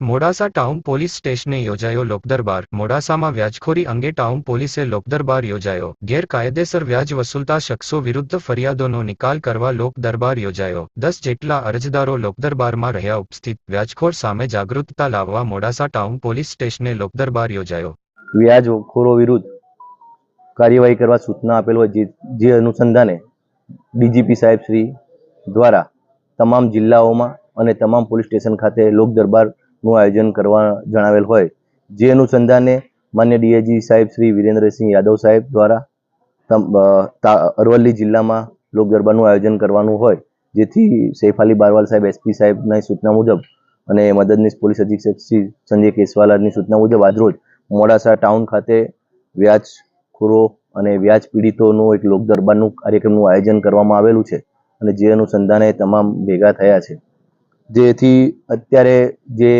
Modasa town police સ્ટેશને યોજાયો લોકદરબાર. મોડાસામાં વ્યાજખોરી અંગે ટાઉન પોલીસે લોકદરબાર યોજાયો. ગેરકાયદેસર વ્યાજ વસૂલતા શખ્સો વિરુદ્ધ ફરિયાદોનો નિકાલ કરવા લોકદરબાર યોજાયો. દસ જેટલા અરજદારો લોકદરબારમાં રહ્યા ઉપસ્થિત. વ્યાજખોર સામે જાગૃતતા લાવવા મોડાસા ટાઉન પોલીસ સ્ટેશને લોકદરબાર યોજાયો. વ્યાજખોરો વિરુદ્ધ કાર્યવાહી કરવા સૂચના આપેલ હોય જે અનુસંધાને ડીજીપી સાહેબ શ્રી દ્વારા તમામ જિલ્લાઓમાં અને તમામ પોલીસ સ્ટેશન ખાતે લોક દરબારનું આયોજન કરવા જણાવેલ હોય. જે અનુસંધાને માન્ય ડીઆઈજી સાહેબ શ્રી વિરેન્દ્રસિંહ યાદવ સાહેબ દ્વારા અરવલ્લી જિલ્લામાં લોક ગરબાનું આયોજન કરવાનું હોય. જેથી સૈફ અલી બારવાલ સાહેબ એસપી સાહેબની સૂચના મુજબ અને મદદનીશ પોલીસ અધિક્ષક શ્રી સંજય કેસવાલાની સૂચના મુજબ આજરોજ મોડાસા ટાઉન ખાતે વ્યાજખોરો અને વ્યાજ પીડિતોનું એક લોક દરબારનું કાર્યક્રમનું આયોજન કરવામાં આવેલું છે અને જે અનુસંધાને તમામ ભેગા થયા છે. જેથી અત્યારે જે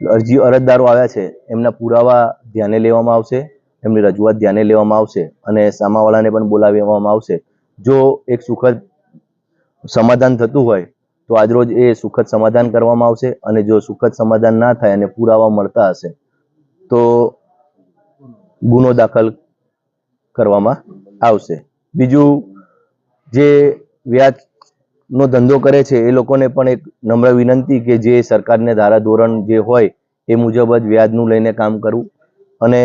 અરજી અરજદારો આવ્યા છે, એમના પુરાવા ધ્યાને લેવામાં આવશે, એમની રજૂઆત ધ્યાને લેવામાં આવશે અને સામાવાળાને પણ બોલાવવામાં આવશે. જો એક સુખદ સમાધાન થતું હોય, તો આજરોજ એ સુખદ સમાધાન કરવામાં આવશે અને જો સુખદ સમાધાન ના થાય અને પુરાવા મળતા હશે, તો ગુનો દાખલ કરવામાં આવશે. બીજું જે વ્યાજનો ધંધો કરે છે એ લોકોને પણ એક નમ્ર વિનંતી કે જે સરકારને ધારા ધોરણ જે હોય એ મુજબ જ વ્યાજનું લઈને કામ કરવું. અને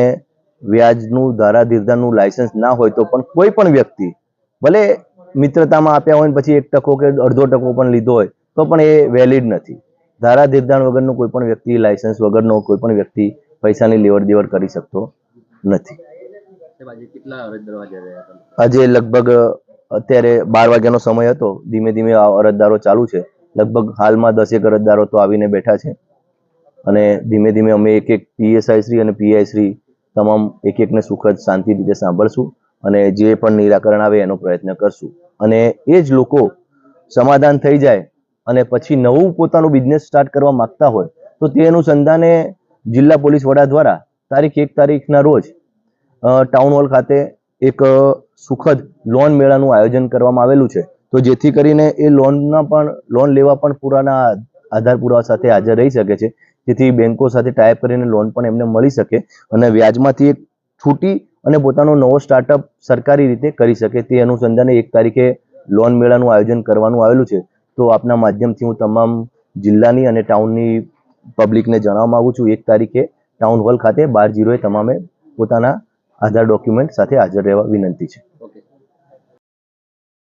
વ્યાજનું ધારા ધીરધારનું લાયસન્સ ના હોય તો પણ કોઈ પણ વ્યક્તિ ભલે મિત્રતામાં આપ્યા હોય ને પછી એક ટકો કે અડધો ટકો પણ લીધો હોય તો પણ એ વેલિડ નથી. ધારા ધીરધાર વગરનું કોઈ પણ વ્યક્તિ લાયસન્સ વગરનો કોઈ પણ વ્યક્તિ પૈસાની લેવડ દેવડ કરી શકતો નથી. આજે લગભગ અત્યારે બાર વાગ્યાનો સમય હતો. ધીમે ધીમે આ અરજદારો ચાલુ છે. લગભગ હાલમાં દસેક અરજદારો તો આવીને બેઠા છે. અને ધીમે ધીમે અમે એક એક પીએસઆઈ શ્રી અને પીઆઈ શ્રી તમામ એક એકને સુખદ, શાંતિ રીતે સાંભળશું અને જે પણ નિરાકરણ આવે એનો પ્રયત્ન કરશું. અને એ જ લોકો સમાધાન થઈ જાય અને પછી નવું પોતાનું બિઝનેસ સ્ટાર્ટ કરવા માંગતા હોય, તો તે અનુસંધાને જિલ્લા પોલીસ વડા દ્વારા તારીખ એક તારીખના રોજ ટાઉન હોલ ખાતે એક સુખદ લોન મેળાનું આયોજન કરવામાં આવેલું છે. તો જેથી કરીને એ લોનના પણ, લોન લેવા પણ પુરાના આધાર પુરાવા સાથે હાજર રહી શકે છે. જેથી બેન્કો સાથે ટાઈપ કરીને લોન પણ એમને મળી શકે અને વ્યાજમાંથી એક છૂટી અને પોતાનો નવો સ્ટાર્ટઅપ સરકારી રીતે કરી શકે તે અનુસંધાને એક તારીખે લોન મેળાનું આયોજન કરવાનું આવેલું છે. તો આપના માધ્યમથી હું તમામ જિલ્લાની અને ટાઉનની પબ્લિકને જણાવવા માગું છું. એક તારીખે ટાઉન હોલ ખાતે બાર જીરોએ તમામે પોતાના આધાર ડોક્યુમેન્ટ સાથે હાજર રહેવા વિનંતી છે.